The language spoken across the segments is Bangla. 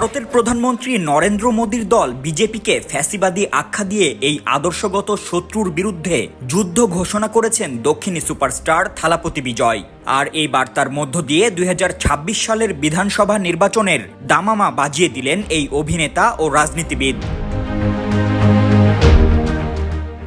ভারতের প্রধানমন্ত্রী নরেন্দ্র মোদীর দল বিজেপিকে ফ্যাসিবাদী আখ্যা দিয়ে এই আদর্শগত শত্রুর বিরুদ্ধে যুদ্ধ ঘোষণা করেছেন দক্ষিণী সুপারস্টার থালাপতি বিজয়। আর এই বার্তার মধ্য দিয়ে দু হাজার ছাব্বিশ সালের বিধানসভা নির্বাচনের দামামা বাজিয়ে দিলেন এই অভিনেতা ও রাজনীতিবিদ।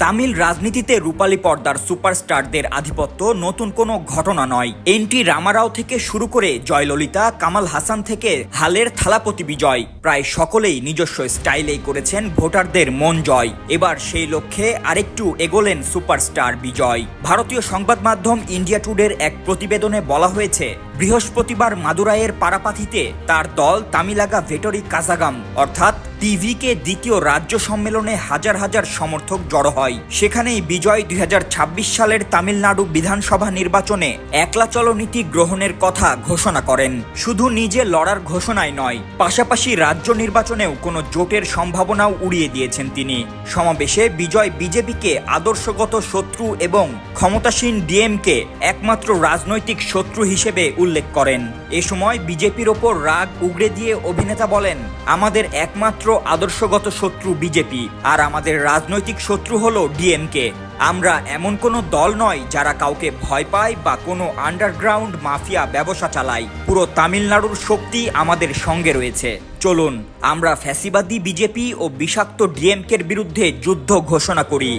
তামিল রাজনীতিতে রূপালী পর্দার সুপারস্টারদের আধিপত্য নতুন কোনো ঘটনা নয়। এনটি রামারাও থেকে শুরু করে জয়ললিতা, কামাল হাসান থেকে হালের থালাপতি বিজয়। প্রায় সকলেই নিজস্ব স্টাইলেই করেছেন ভোটারদের মন জয়। এবার সেই লক্ষ্যে আরেকটু এগোলেন সুপারস্টার বিজয়। ভারতীয় সংবাদ মাধ্যম ইন্ডিয়া টুডের এক প্রতিবেদনে বলা হয়েছে, বৃহস্পতিবার মাদুরাইয়ের পারাপাথিতে তার দল তামিলাগা ভেটরি কাজাগাম, অর্থাৎ টিভিকে দ্বিতীয় রাজ্য সম্মেলনে হাজার হাজার সমর্থক জড়ো হয়। সেখানেই বিজয় দুই হাজার ছাব্বিশ সালের তামিলনাড়ু বিধানসভা নির্বাচনে একলা চলো নীতি গ্রহণের কথা ঘোষণা করেন। শুধু নিজে লড়ার ঘোষণায় নয়, পাশাপাশি রাজ্য নির্বাচনেও কোনো জোটের সম্ভাবনাও উড়িয়ে দিয়েছেন তিনি। সমাবেশে বিজয় বিজেপিকে আদর্শগত শত্রু এবং ক্ষমতাসীন ডিএমকে একমাত্র রাজনৈতিক শত্রু হিসেবে উল্লেখ করেন। এ সময় বিজেপির ওপর রাগ উগড়ে দিয়ে অভিনেতা বলেন, আমাদের একমাত্র আদর্শগত শত্রু বিজেপি, আর আমাদের রাজনৈতিক শত্রু হলো ডিএমকে। আমরা এমন কোনো দল নয় যারা কাউকে ভয় পায় বা কোনো আন্ডারগ্রাউন্ড মাফিয়া ব্যবসা চালায়। পুরো তামিলনাড়ুর শক্তি আমাদের সঙ্গে রয়েছে। চলুন, আমরা ফ্যাসিবাদী বিজেপি ও বিষাক্ত ডিএমকের বিরুদ্ধে যুদ্ধ ঘোষণা করি।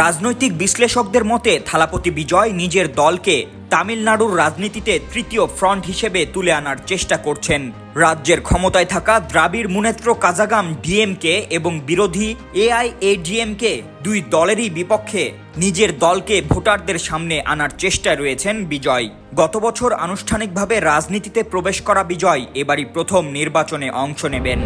রাজনৈতিক বিশ্লেষকদের মতে, থালাপতি বিজয় নিজের দলকে তামিলনাড়ুর রাজনীতিতে তৃতীয় ফ্রন্ট হিসেবে তুলে আনার চেষ্টা করছেন। রাজ্যের ক্ষমতায় থাকা দ্রাবিড় মুনেত্র কাজাগাম ডিএমকে এবং বিরোধী এআইএডিএমকে দুই দলেরই বিপক্ষে নিজের দলকে ভোটারদের সামনে আনার চেষ্টায় রয়েছেন বিজয়। গত বছর আনুষ্ঠানিকভাবে রাজনীতিতে প্রবেশ করা বিজয় এবারই প্রথম নির্বাচনে অংশ নেবেন।